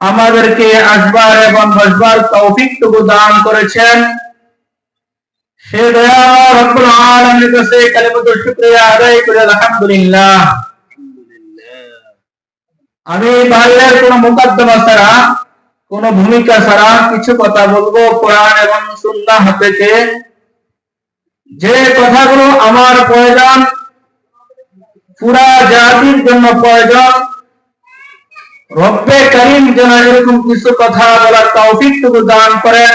আমাদেরকে আসবার এবং বসবার তৌফিক টুকু দান করেছেন। সে আলহামদুলিল্লাহ। আমি বাইরের কোন মুকদ্দমা ছাড়া, কোন ভূমিকা ছাড়া কিছু কথা বলব কোরআন এবং সুন্নাহ থেকে। যে কথাগুলো আমার প্রয়োজন পুরা জাতির জন্য প্রয়োজন। রব্বে করিম যেন এরকম কিছু কথা বলার তৌফিক টুকু দান করেন।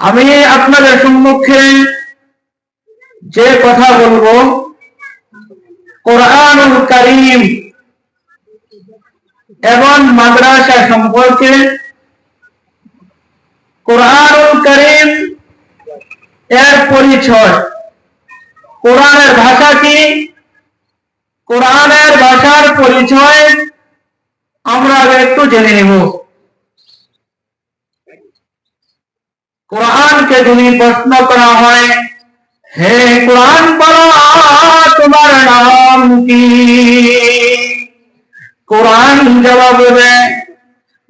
আমি আপনাদের সম্মুখে যে কথা বলব, কোরআনুল করিম এবং মাদ্রাসা সম্পর্কে। কোরআনুল করিম এর পরিচয় কোরআনের ভাষা কি কোরআনের ভাষার পরিচয় আমরা আগে একটু জেনে নেব কোরআনকে যদি প্রশ্ন করা হয় হে কোরআন বলো তোমার নাম কি কোরআন জবাব দেবে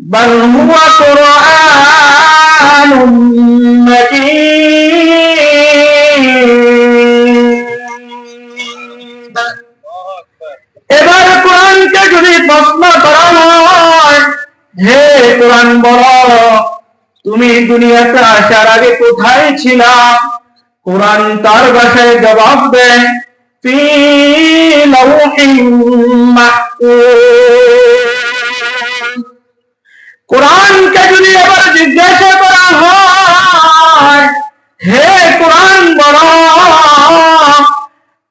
বল হুয়া কোরআন এবার প্রশ্ন করা হে কোরআন বল তুমি দুনিয়াতে আসার আগে কোথায় ছিলা? কোরআন তার ভাষায় জবাব দেয় কোরআনকে যদি এবার জিজ্ঞাসা করা হয়, হে কোরআন বল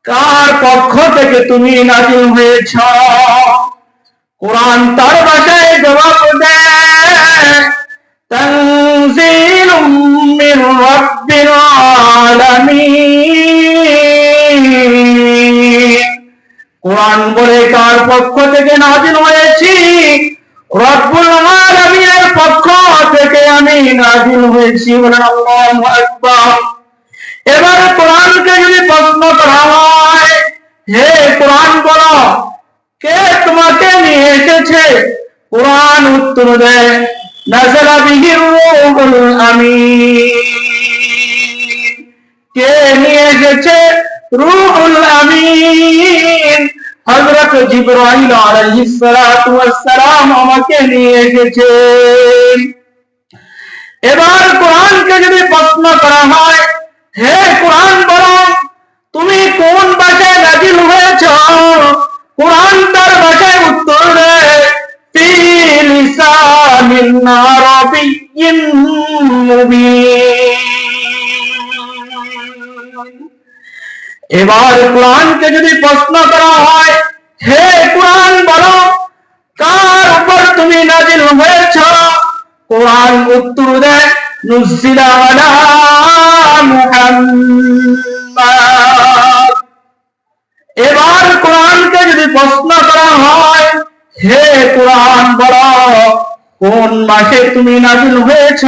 কার পক্ষ থেকে তুমি নাজিল হয়েছ? কোরআন তার ভাষায় জবাব দেয় تنزيل من رب العالمين কোরআন বলে কার পক্ষ থেকে নাজিল হয়েছি রব্বুল আলামিনের পক্ষ থেকে আমি নাজিল হয়েছি বলেন আল্লাহু আকবার এবার কোরআনকে যদি প্রশ্ন করা হয় হে কোরআন বলো কে তোমাকে নিয়ে এসেছে? কোরআন উত্তর দেয় নাজালা বিহি রূহুল আমিন। কে নিয়ে এসেছে? রূহুল আমিন। হযরত জিবরাইল আলাইহিস সালাতু আমাকে নিয়ে এসেছেন এবার কোরআনকে যদি প্রশ্ন করা হয়, হে কোরআন বলো, তুমি কোন ভাষায় নাজিল হয়েছ? কোরআন তার ভাষায় উত্তর দেয় এবার কোরআনকে যদি প্রশ্ন করা হয়, হে কোরআন বলো, কার উপর তুমি নাজিল হয়েছ? কোরআন উত্তর দেয় আলা মুহাম্মাদ। এবার কোরআনকে যদি প্রশ্ন করা হয়, হে কোরআন বলো, কোন মাসে তুমি নাজিল হয়েছ?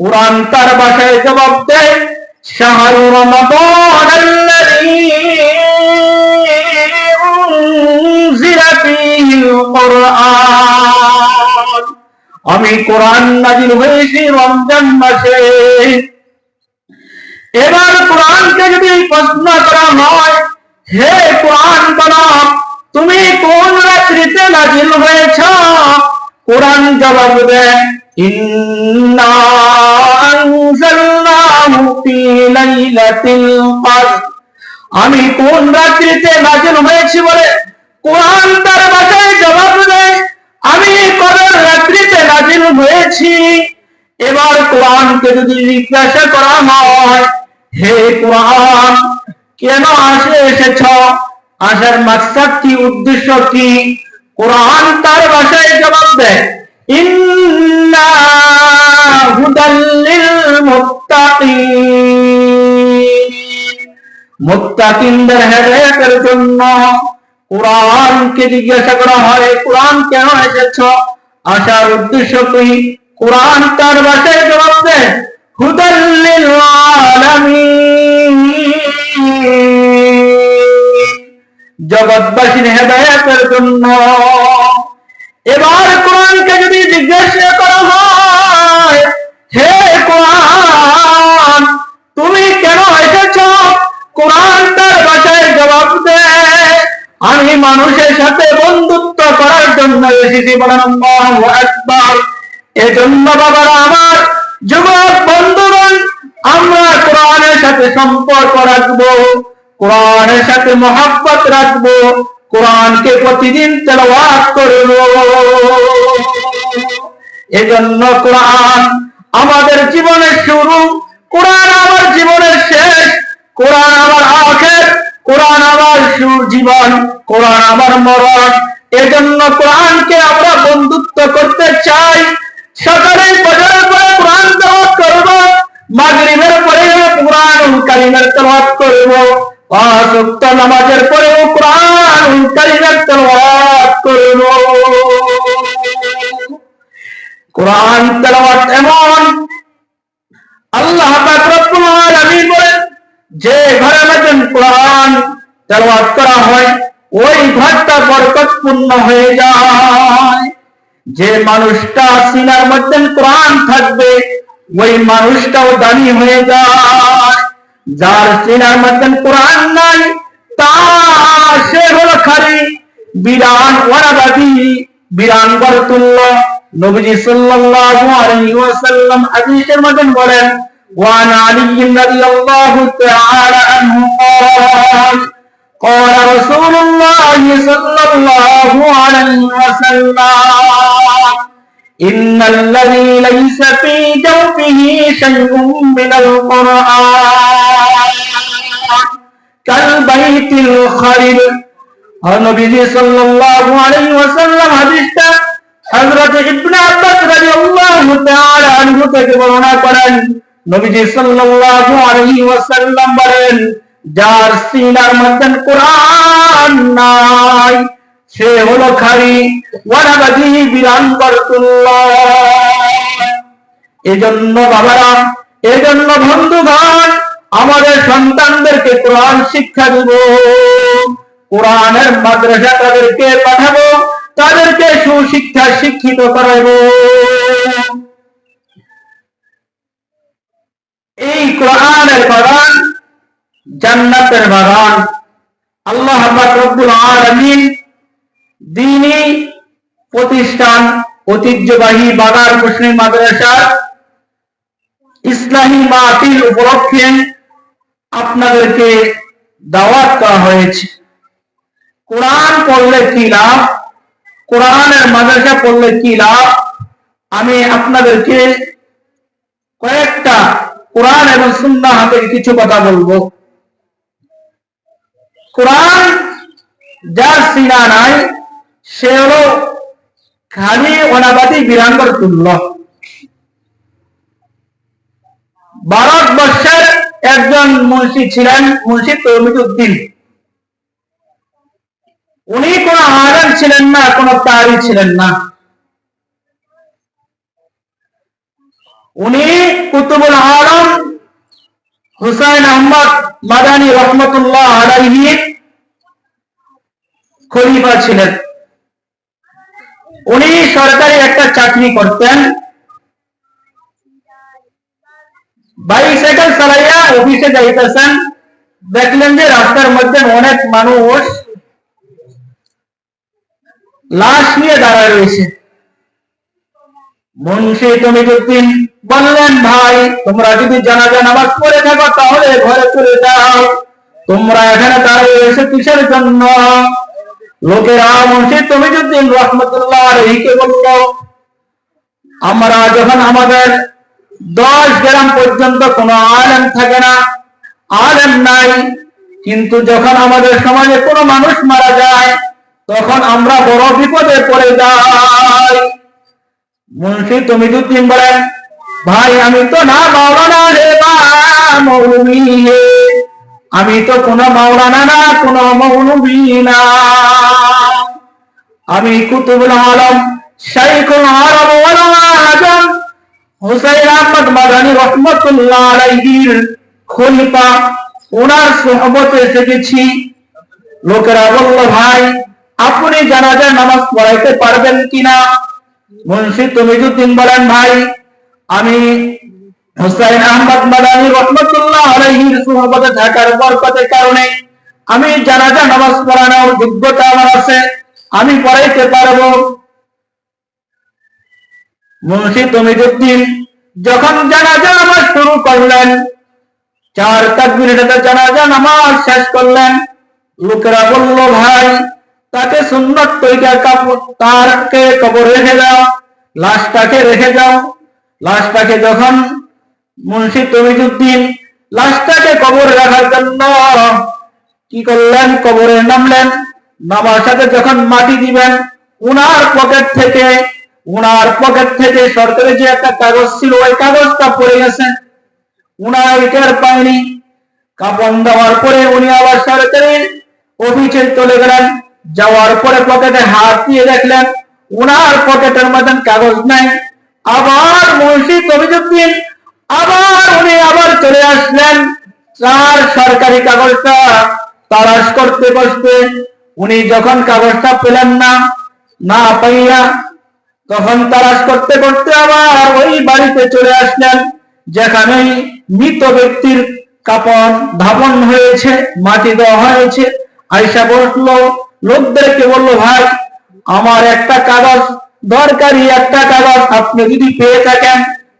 কোরআন তার ভাষায় জবাব দেয়, শাহরু আমি কোরআন নাজিল হয়েছি রমজান মাসে। এবার কোরআনকে যদি প্রশ্ন করা হয় হে কোরআন বলো, তুমি কোন রাত্রিতে নাজিল হয়েছ? কোরআন জবাব দেয় আমি কোন রাত্রিতে নাজিল হয়েছি বলে কোরআন তার ভাষায় জবাব দেয় আমি কদর রাত্রিতে নাজিল হয়েছি। এবার কোরআনকে যদি জিজ্ঞাসা করা হয়, হে কোরআন কেন আসে এসেছ? আসার মাকসাদ কি, উদ্দেশ্য কি? কোরআন তার ভাষায় জবাব দেয় ইন্না জন্য কোরআনকে জিজ্ঞাসা করা হয়, কোরআন কেন এসেছ? আসার উদ্দেশ্য কি? কোরআন তার ভাষায় জবাব দেয় হুদাল্লিল জগৎবাসীর হেদায়াতের জন্য। এবার কোরআনকে যদি জিজ্ঞাসা করা হয়, হে কোরআন, তুমি কেন এসেছ? কোরআন তার বাসায় জবাব দেয় আমি মানুষের সাথে বন্ধুত্ব করার জন্য এসেছি, বলেন আল্লাহু আকবার। এজন্য বাবারা আমার যুবক বন্ধুগণ, আমরা সাথে সম্পর্ক রাখব, কোরআনের সাথে মহাব্বত রাখব, কোরআনকে প্রতিদিন তেলাওয়াত করব। এজন্য কোরআন আমাদের জীবনের শুরু, কোরআন আমার জীবনের শেষ, কোরআন আমার আখের, কোরআন আমার সু- জীবন কোরআন আমার মরণ। এজন্য কোরআনকে আমরা বন্ধুত্ব করতে চাই। সকালে বছরের পরে কোরআন তেলাওয়াত করব মাগরিবের পরে কোরআন কারিমের তেলাওয়াত করব পাঁচ নামাজের পরেও কোরআন কারিমের তেলাওয়াত করব। কোরআন তেলাওয়াত এমন, আল্লাহ পাক আলামিন বলেন, যে ঘরে মধ্যে কোরআন তেলাওয়াত করা হয়, ওই ঘরটা বরকতপূর্ণ হয়ে যায়। যে মানুষটা সিনার মধ্যে কোরআন থাকবে ওই মানুষটাও দামি হয়ে যায় যার সিনার মধ্যে কোরআন নাই তা সে হলো খালি বিরান ওয়ারাবাদী বিরান বরতুল্য নবীজি সাল্লাল্লাহু আলাইহি ওয়াসাল্লাম হাদিসের মধ্যে বলেন وعن علي رضي الله تعالى عنه قال قال رسول الله صلى الله عليه وسلم إن الذي ليس في جوفه شيء من القرآن كالبيت الخرب আর নবীজি সাল্লাল্লাহু আলাইহি ওয়াসাল্লাম হাদিসটা হযরত ইবনে আব্বাস রাদিয়াল্লাহু তাআলা আনহু থেকে বর্ণনা করেন নবীজি সাল্লাল্লাহু আলাইহি ওয়াসাল্লাম বলেন যার সিনার মধ্যে কোরআন নাই সে হলো খালি আমাদের সন্তানদেরকে কোরআন শিক্ষা দিব। কোরআনের মাদ্রাসা তাদেরকে পাঠাবো, তাদেরকে সুশিক্ষা শিক্ষিত করাবো। এই কোরআনের বাগান, জান্নাতের বাগান। আল্লাহ রব্বুল আলামিন দিনী প্রতিষ্ঠান ঐতিহ্যবাহী বাগার মুসলিম মাদ্রাসা ইসলামী মাহফিল উপলক্ষে আপনাদেরকে দাওয়াত করা হয়েছে। কোরআন পড়লে কি লাভ? কোরআনের মাদ্রাসা পড়লে কি লাভ? আমি আপনাদেরকে কয়েকটা কোরআন এবং সুন্নাহ হাতে কিছু কথা বলব। কোরআন যার সিনা নাই, সে হলো খালি অনাবাদী বিরাঙ্গর তুল্য ভারতবর্ষের একজন মুন্সি ছিলেন মুন্সি তৌমিদুদ্দিন উনি কোন আলেম ছিলেন না, কোন তারি ছিলেন না। উনি কুতুবুল আলম, হুসাইন আহমদ মাদানী রহমতুল্লাহ আলাইহি খলিফা ছিলেন। উনি সরকারি একটা চাকরি করতেন। বাইসাইকেল চালাইয়া অফিসে যাইতেছেন। দেখলেন যে রাস্তার মধ্যে অনেক মানুষ লাশ নিয়ে দাঁড়ায় রয়েছে। মুন্সি তমিজুদ্দিন বললেন, ভাই, তোমরা যদি জানাজা নামাজ পড়ে থাকো, তাহলে ঘরে চলে যাও। তোমরা এখানে দাঁড়িয়ে এসে কিসের জন্য লোকেরা মুন্সি তমিজুদ্দিন রহমতুল্লাহ আলহীকে আমরা যখন আমাদের দশ গ্রাম পর্যন্ত কোনো আলেম থাকে না, আলেম নাই, কিন্তু যখন আমাদের সমাজে কোনো মানুষ মারা যায়, তখন আমরা বড় বিপদে পড়ে যাই। মুন্সি তমিজুদ্দিন বলেন, ভাই, আমি তো না, মাওলানা রে বা মৌলবী হে। আমি তো কোনো মাওলানা না, কোনো আমি কুতুবুল আলম, শাইখুল আরব ওয়াল আজম, হুসাইন আহমদ মাদানী রহমতুল্লাহ আলাইহির খলিফা ওনার সোহবতে এসে গেছি লোকেরা বলল, ভাই, আপনি জানাজার নামাজ পড়াইতে পারবেন কিনা? মুন্সি তমিজুদ্দিন বলেন ভাই, আমি হুসাইন আহমদ মাদানী রহমতুল্লাহ আলাইহির সুহবতে থাকার বরকতের কারণে আমি জানাজা, নামাজ পড়ানোর যোগ্যতা আমার আছে। আমি পড়াইতে পারব। মুন্সি তমিজুদ্দিন যখন জানাজা নামাজ শুরু করলেন, চার তাকবীরের জানাজা নামাজ শেষ করলেন, লোকেরা বলল, ভাই, তাকে সুন্নত তরিকা কাপড়, তারকে কবর রেখে দাও, লাশটাকে রেখে যাও লাশটাকে যখন মুন্সি তমিজুদ্দিন লাশটাকে কবরে রাখার জন্য কি করলেন? কবরে নামলেন। নামার সাথে যখন মাটি দিবেন, উনার পকেট থেকে, উনার পকেট থেকে সরকারি যে একটা কাগজ ছিল, ওই কাগজটা পড়ে গেছে। উনার টের পায়নি কাপন দেওয়ার পরে উনি আবার সরকারি অফিসে চলে গেলেন। যাওয়ার পরে পকেটে হাত দিয়ে দেখলেন, উনার পকেটের মতন কাগজ নাই। আবার মুন্সি কবিজুদ্দিন আবার উনি আবার চলে আসলেন। তার সরকারি কাগজটা তালাশ করতে বসতে। উনি যখন কাগজটা পেলেন না না পাইয়া তখন তালাশ করতে করতে আবার ওই বাড়িতে চলে আসলেন যেখানে মৃত ব্যক্তির কাপন ধাপন হয়েছে, মাটি দেওয়া হয়েছে। আয়সা বসল, লোকদেরকে বলল, ভাই, আমার একটা কাগজ দরকারি, একটা কাগজ আপনি যদি পেয়ে থাকেন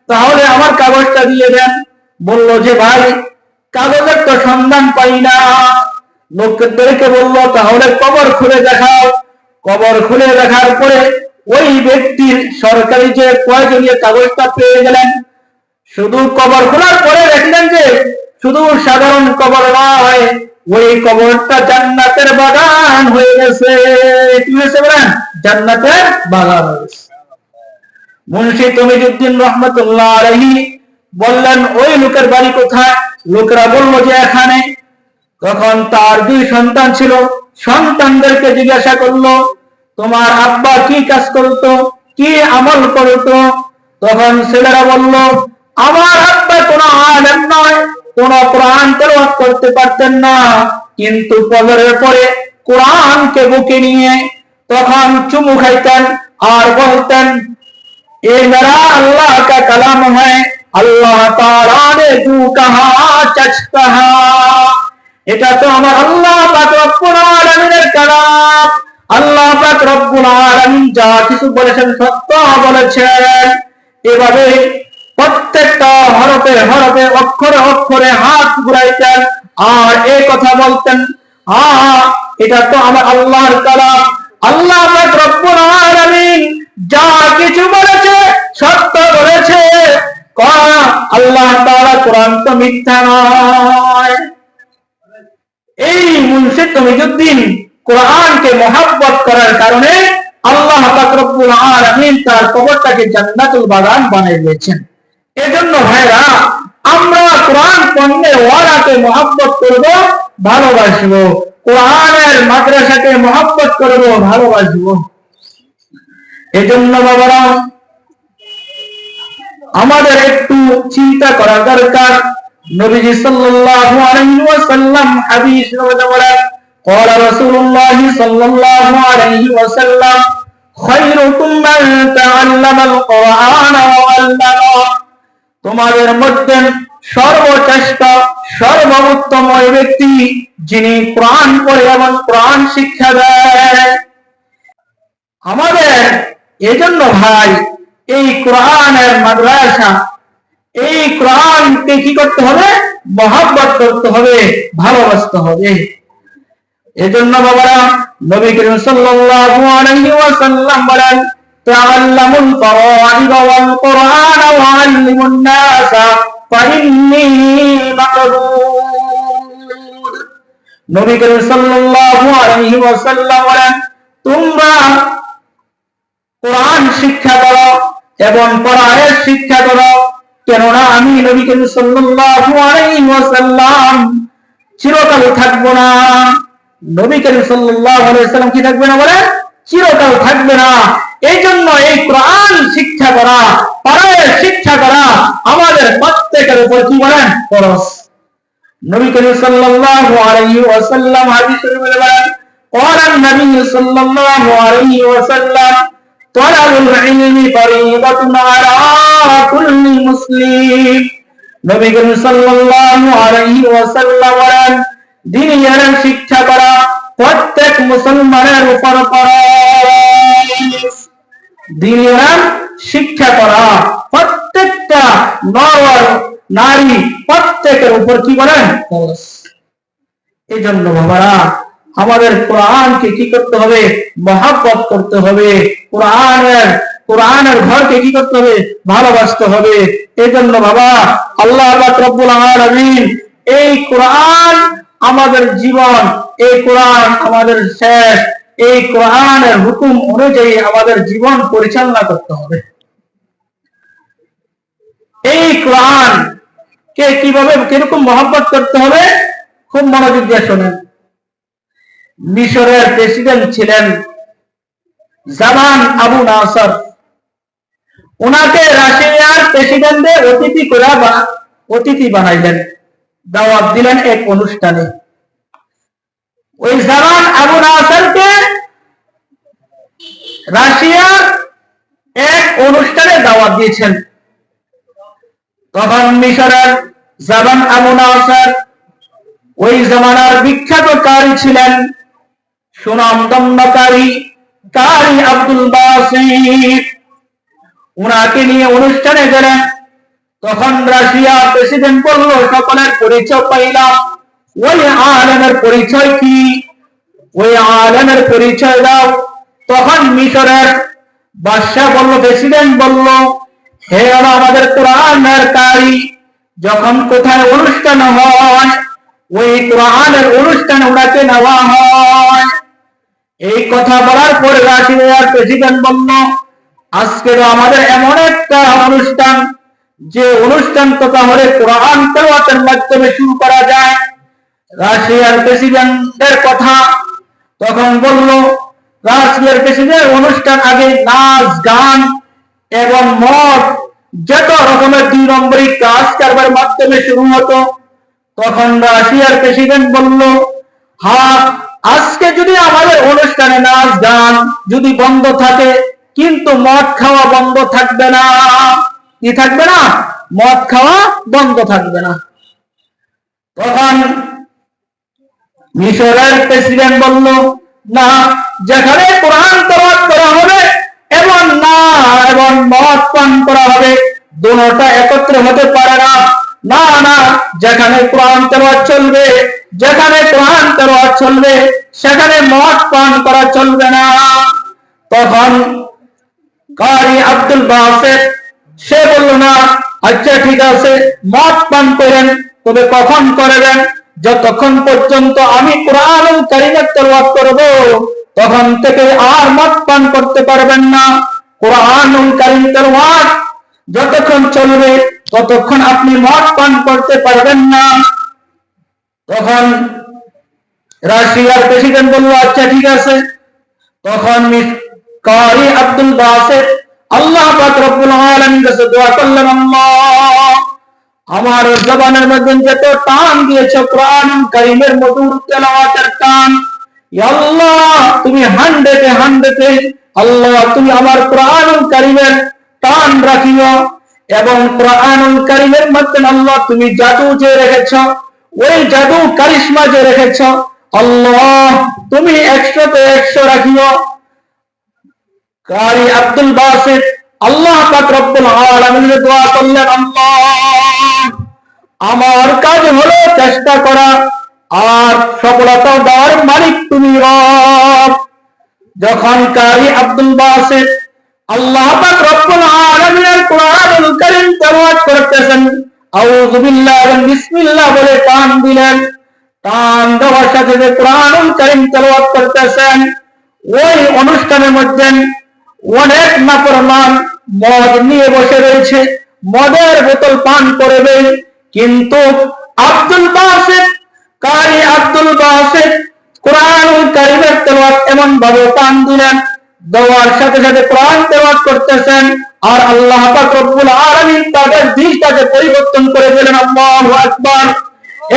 তাহলে আমার কাগজটা দিয়ে দেন। বলল যে, ভাই, কাগজের তো সন্ধান পাই না। লোকদেরকে বলল, তাহলে কবর খুলে দেখাও। কবর খুলে দেখার পরে ওই ব্যক্তির সরকারি যে প্রয়োজনীয় কাগজটা পেয়ে গেলেন। শুধু কবর খোলার পরে দেখলেন যে, শুধু সাধারণ কবর নয়, ওই কবরটা জান্নাতের বাগান হয়ে গেছে। কি হয়েছে জান্নাতের বাগান হয়ে গেছে। মুন্সি তমিজুদ্দিন রহমতুল্লাহ আলহি বললেন, ওই লোকের বাড়ি কোথায়? লোকেরা বলল যে, এখানে। তখন তার দুই সন্তান ছিল। সন্তানদেরকে জিজ্ঞাসা করল, তোমার আব্বা কি কাজ করতো? কি আমল করতো? তখন ছেলেরা বলল, আমার আব্বা কোনো আলেম নয়, কোন কোরআন তেলাওয়াত করতে পারতেন না। কিন্তু ফজরের পরে কোরআনকে বুকে নিয়ে তখন চুমু খাইতেন আর বলতেন ये मेरा अल्लाह का कलाम है अल्लाह ताला ने तू कहा चच कहा এটা তো আমার আল্লাহ পাক রব্বুল আলামিনের কালাম আল্লাহ পাক রব্বুল আলামিন যা কিছু বলেছেন সত্য বলেছেন এভাবে প্রত্যেকটা হরফে হরফে অক্ষরে অক্ষরে হাত ঘুরাইতেন আর এই কথা বলতেন আ এটা তো আমার আল্লাহর তাআলা কোরআন তো মিথ্যা এই মুন্সি কোরআনকে মহাব্বত করার কারণে আল্লাহ তার কবরটাকে জান্নাতুল বাগান বানিয়ে দিয়েছেন। এজন্য ভাইরা, আমরা কোরআন পণ্যের ওয়ালাকে মহাব্বত করব, ভালোবাসবো। কোরআনের মাদ্রাসাকে মহাব্বত করব, ভালোবাসবো। এজন্য বাবারা আমাদের একটু চিন্তা করা দরকার নবীজি সাল্লাল্লাহু আলাইহি ওয়াসাল্লাম হাদিস রওয়ানা বলেন قال رسول الله صلى الله عليه وسلم خيركم من تعلم القرآن وعلمه তোমাদের মধ্যে সর্বশ্রেষ্ঠ সর্বোত্তম ওই ব্যক্তি যিনি কোরআন পড়ে এবং কোরআন শিক্ষা দেয় আমাদের এজন্য ভাই এই কোরআনের মাদ্রাসা, এই কোরআনকে কি করতে হবে? মহাব্বত করতে হবে, ভালোবাসতে হবে। এজন্য বাবারা, নবী করিম সাল্লাল্লাহু আলাইহি ওয়াসাল্লাম বলেন, তাআল্লামুল ফারাইদ ওয়াল কুরআন ওয়া আল্লিমুন নাস, ফাইন্নী মাকরুদ নবী করিম সাল্লাল্লাহু আলাইহি ওয়াসাল্লাম বলেন, তোমরা কোরআন শিক্ষা করো এবং কোরআনের শিক্ষা করো কেননা আমি নবী করিম সাল্লাল্লাহু আলাইহি ওয়াসাল্লাম চিরকাল থাকবো না নবী করিম সাল্লাল্লাহু আলাইহি ওয়াসাল্লাম কি থাকবে না বলে চিরকাল থাকবে না এই জন্য এই কোরআন শিক্ষা করা কোরআনের শিক্ষা করা আমাদের প্রত্যেকের উপর কি বলেন খরচ নবী করিম সাল্লাল্লাহু আলাইহি ওয়াসাল্লাম হাদিস শরীফে বলেন قال النبي صلى الله عليه وسلم طلب العلم فريضة على كل مسلم নবী করিম সাল্লাল্লাহু আলাইহি ওয়াসাল্লাম বলেন দিনের শিক্ষা করা প্রত্যেক মুসলমানের উপর ফরজ দিনের শিক্ষা করা প্রত্যেকটা নর নারী প্রত্যেকের উপর কি করেন ফরজ এই জন্য বাবারা আমাদের কোরআনকে কি করতে হবে? মহাব্বত করতে হবে। কোরআনের কোরআনের ঘরকে কি করতে হবে? ভালোবাসতে হবে। এই জন্য বাবা, আল্লাহ রব্বুল আলামিন এই কোরআন আমাদের জীবন, এই কোরআন আমাদের শেষ, এই কোরআনের হুকুম অনুযায়ী আমাদের জীবন পরিচালনা করতে হবে। এই কোরআন কে কীভাবে, কীরকম মহব্বত করতে হবে? খুব মনোযোগ দিয়ে শোনেন। মিশরের প্রেসিডেন্ট ছিলেন জামান আবু নাসর। ওনাকে রাশিয়ার প্রেসিডেন্টে অতিথি করে বা অতিথি বানাইলেন, দাওয়াত দিলেন এক অনুষ্ঠানে। ওই জামান আবু নাসরকে রাশিয়ার এক অনুষ্ঠানে দাওয়াত দিয়েছেন। তখন মিশরের জামান আবু নাসর ওই জামানার বিখ্যাত কারি ছিলেন। সুনাম দম্বকারী কারি আব্দুল বাসির। উনাকে নিয়ে অনুষ্ঠানে গেলেন। তখন রাশিয়া প্রেসিডেন্ট বলল, সকলের পরিচয় পাইলাম। ওই আলমের পরিচয় কি? ওই আলমের পরিচয় দাও। তখন মিশরের বাদশাহ বলল, প্রেসিডেন্ট বলল, হে আমাদের কোরআনের কারি, যখন কোথায় অনুষ্ঠান হয়, ওই কোরআনের অনুষ্ঠানে ওনাকে নেওয়া হয়। এই কথা বলার পরে রাশিয়ার প্রেসিডেন্ট বলল আজকে আমাদের এমন একটা অনুষ্ঠান, যে অনুষ্ঠান তো তাহলে কোরআন তেলাওয়াতের মাধ্যমে শুরু করা যায়। রাশিয়ার প্রেসিডেন্টের কথা তখন বলল, রাশিয়ার প্রেসিডেন্ট অনুষ্ঠান আগে নাচ, গান এবং মদ যত রকমের দুই নম্বরী কাজ কারবার মাধ্যমে শুরু হতো। তখন রাশিয়ার প্রেসিডেন্ট বলল হ্যাঁ আজকে যদি আমাদের অনুষ্ঠানে নাচ গান যদি বন্ধ থাকে, কিন্তু মদ খাওয়া বন্ধ থাকবে না। কি থাকবে না? মদ খাওয়া বন্ধ থাকবে না। তখন মিশরের প্রেসিডেন্ট বলল, না, যেখানে কোরআন তলাত করা হবে, এবং না এবং মদ পান করা হবে দুটা একত্র হতে পারে না। না না, যেখানে কোরআন তেলাওয়াত চলবে যেখানে কোরআন তেলাওয়াত চলবে, সেখানে মদ পান করা চলবে না। তখন কারি আব্দুল বাসের, সে বলল, না আচ্ছা ঠিক আছে, মদ পান করেন, তবে কখন করবেন? যতক্ষণ পর্যন্ত আমি কোরআন কারিমের তেলাওয়াত করব, তখন থেকে আর মদ পান করতে পারবেন না। কোরআন কারিম তেলাওয়াত যতক্ষণ চলবে, ততক্ষণ আপনি মদ পান করতে পারবেন না। তখন রাশিয়ার প্রেসিডেন্ট বলল আচ্ছা ঠিক আছে। তখন কারি আব্দুল বাসের আল্লাহ পাক রব্বুল আলামিন কাছে দোয়া করলেন, আল্লাহ, আমার জবানের মধ্যে যত টান দিয়েছ, কোরআন কারীমের মধুর তেলাওয়াতের টান আল্লাহ, তুমি হান্ড্রেডে হান্ড্রেডে, আল্লাহ, তুমি আমার কোরআন কারীমের টান রাখিও এবং কোরআন কারীমের মধ্যে আল্লাহ, তুমি জাদু যে রেখেছ ওই জাদু কারিশমা যে রেখেছ, আল্লাহ, তুমি একশোতে একশো রাখিও। কারি আব্দুল বাসিত আল্লাহ পাক রব্বুল আলামিনের দোয়া করলেন, আল্লাহ, আমার কাজ হলো চেষ্টা করা, আর সফলতা দেওয়ার মালিক তুমি রব। যখন কারি আব্দুল বাসিত আল্লাহ পাক রব্বুল আলামিনের কোরআনুল কারীম তেলাওয়াত করতেছেন অনেক মদ নিয়ে বসে রয়েছে, মদের বোতল পান করবে কিন্তু আব্দুল কারি আব্দুল বাসিত কোরআনুল কারীমের তেলাওয়াত এমন ভাবে টান দিলেন। দেওয়ার সাথে সাথে কোরআন তেলাওয়াত করতেছেন। আর আল্লাহ তাদের দিশটাকে পরিবর্তন করে দিলেন, আল্লাহু আকবার।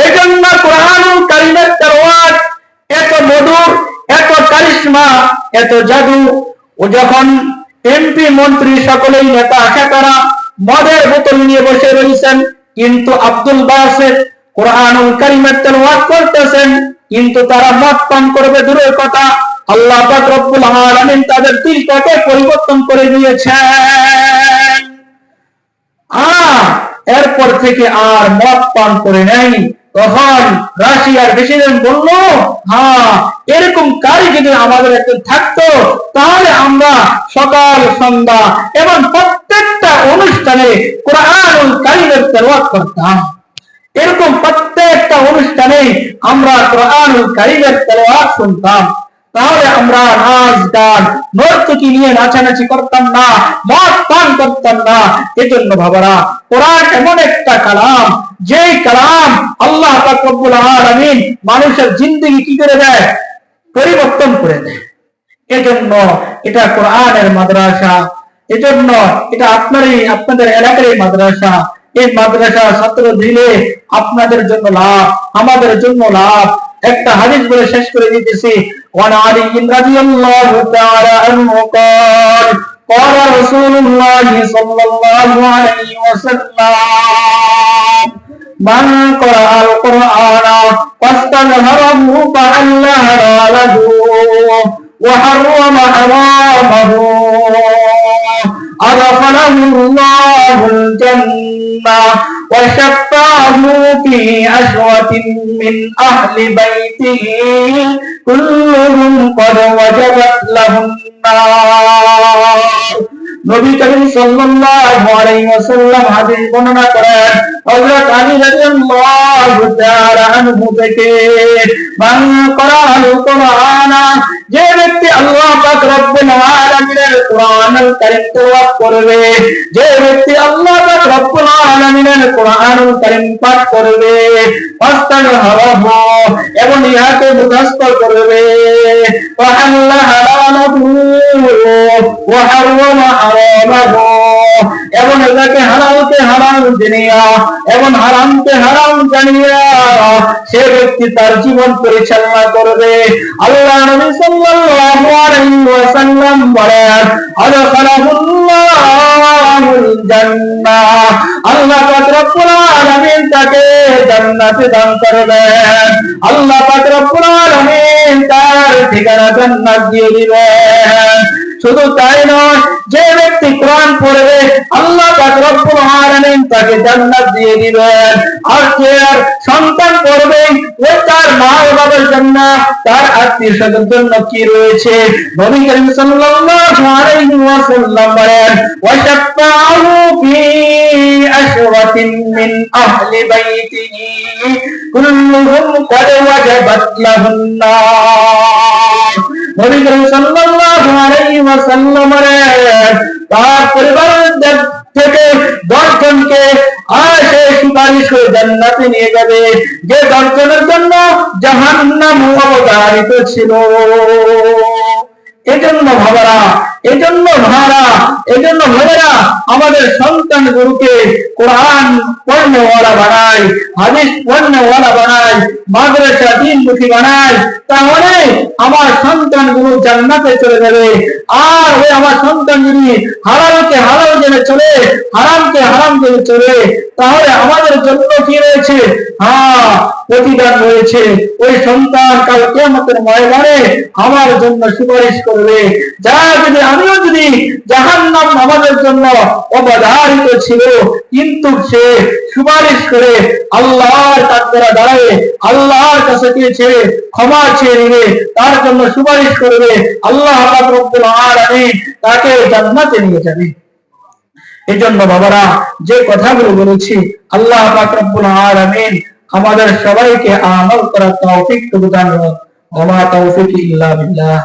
এই জন্য কোরআনুল কারিমের তেলাওয়াত, এত মধুর, এত কারিশমা, এত জাদু। ও যখন এমপি মন্ত্রী সকলেই নেতা আশাকারা মদের বোতল নিয়ে বসে রয়েছেন কিন্তু আব্দুল বাসের কোরআনুল কারিমের তেলাওয়াত করতেছেন, কিন্তু তারা মদ পান করবে, দূরের কথা। আল্লাহ রব্বুল আলামিন তাদের দিলটাকে পরিবর্তন করে দিয়েছেন। এরপর থেকে আর মদ পান করে নাই। তখন রাশিয়ার প্রেসিডেন্ট বলল হ্যাঁ এরকম কারি যদি আমাদের একজন থাকতো, তাহলে আমরা সকাল, সন্ধ্যা এবং প্রত্যেকটা অনুষ্ঠানে কোরআন কারিমের তেলাওয়াত করতাম। এরকম প্রত্যেকটা অনুষ্ঠানে আমরা কোরআন কারিমের তেলাওয়াত শুনতাম। তাহলে আমরা নাচ গান নর্তকি নিয়ে নাচানাচি করতাম না, মদ পান করতাম না। এজন্য বাবারা কোরআন এমন একটা কালাম, যেই কালাম আল্লাহ রব্বুল আলামিন মানুষের জিন্দগি কি করে দেয়? পরিবর্তন করে দেয়। এজন্য এটা কোরআনের মাদ্রাসা, এজন্য এটা আপনারই, আপনাদের এলাকারই মাদ্রাসা। এই মাদ্রাসা ছাত্র দিলে আপনাদের জন্য লাভ, আমাদের জন্য লাভ। একটা হাদিস বলে শেষ করে দিতেছি ওয়ান আলী রাদিয়াল্লাহু তাআলা আনহু قال قال رسول الله صلى الله عليه وسلم من قرأ القرآن فاستظهره فعلها له وحرم حرامه أدخله الله الجنة وشفاه في عشرة من أهل بيته كلهم قد وجبت لهم النار নবী করিম সাল্লাল্লাহু আলাইহি ওয়াসাল্লাম হাদিস বর্ণনা করেন, হযরত আলী রাদিয়াল্লাহু তাআলা আনহু থেকে, মান করাল কোরআন যে ব্যক্তি আল্লাহ পাক রব্বুল আলামিনের কোরআনুল কারীম তেলাওয়াত করবে, যে ব্যক্তি আল্লাহ পাক রব্বুল আলামিনের কোরআনুল কারীম পাঠ করবে ফাস্তাগহারাহু এবং ইহাকে মুখস্থ করবে ফাহাল্লা হালালাহু ওয়া হাররামা হারামাহু এবং এটাকে হালালকে হারাম জানিয়া এবং হারামকে হারাম জানিয়া, সে ব্যক্তি তার জীবন পরিচালনা করবে। আল্লাহ নবী সাল্লাল্লাহু আলাইহি ওয়াসাল্লাম বলেন, আদখালাহুল্লাহুল জান্নাহ। আল্লাহ পাক রব্বুল আলামিন তাকে জান্নাতে দান করবেন। আল্লাহ পাক রব্বুল আলামিন তার ঠিকানা জান্নাত দিয়ে দিবেন। শুধু তাই নয়, যে ব্যক্তি কোরআন পড়বে, আল্লাহ তাকে জান্নাত দিয়ে দিবেন। আর যে সন্তান পড়বে ওই তার মা ও বাবার জন্য, তার আত্মীয় স্বজনের জন্য কি রয়েছে? নবী করিম বলেন ফি আশরাতিন মিন আহলি বাইতিহি, কুল্লুহুম ক্বাদ ওয়াজাবাত তার পরিবারের থেকে দশজনকে আসে সুপারিশ করে জান্নাতে নিয়ে যে দশজনের জন্য জাহান্নাম অবধারিত ছিল। এজন্য ভাবারা, এজন্য ভাড়া এজন্য ভাইয়েরা আমাদের সন্তান গুরুকে কোরআন পড়নেওয়ালা বানায়, হাদিস পড়নেওয়ালা বানায়, মাদ্রাসা দিনমুখী বানায়, তাহলে আমার সন্তান গুরু জান্নাতে চলে যাবে। আর ওই আমার সন্তান যদি হারামকে হারাম জেনে চলে, হারামকে হারাম জেনে চলে, তাহলে আমাদের জন্য কি রয়েছে? হ্যাঁ প্রতিদান রয়েছে। ওই সন্তান কাল কেমতের ময়দানে আমার জন্য সুপারিশ করবে। যা যদি আমিও যদি জাহান নাম আমাদের জন্য অবধারিত ছিল, কিন্তু সে সুপারিশ করে আল্লাহর কাকরা দাঁড়ায়, আল্লাহর কাছে চেয়েছে, ক্ষমা চেয়ে নিবে, তার জন্য সুপারিশ করবে, আল্লাহ রব্বুল আলামিন তাকে জান্নাতে নিয়ে যাবে। এই জন্য বাবারা, যে কথাগুলো বলেছি, আল্লাহ রব্বুল আলামিন আমাদের সবাইকে আমল করার তৌফিক দান করুন ওমা তৌফিক ইল্লা বিল্লাহ।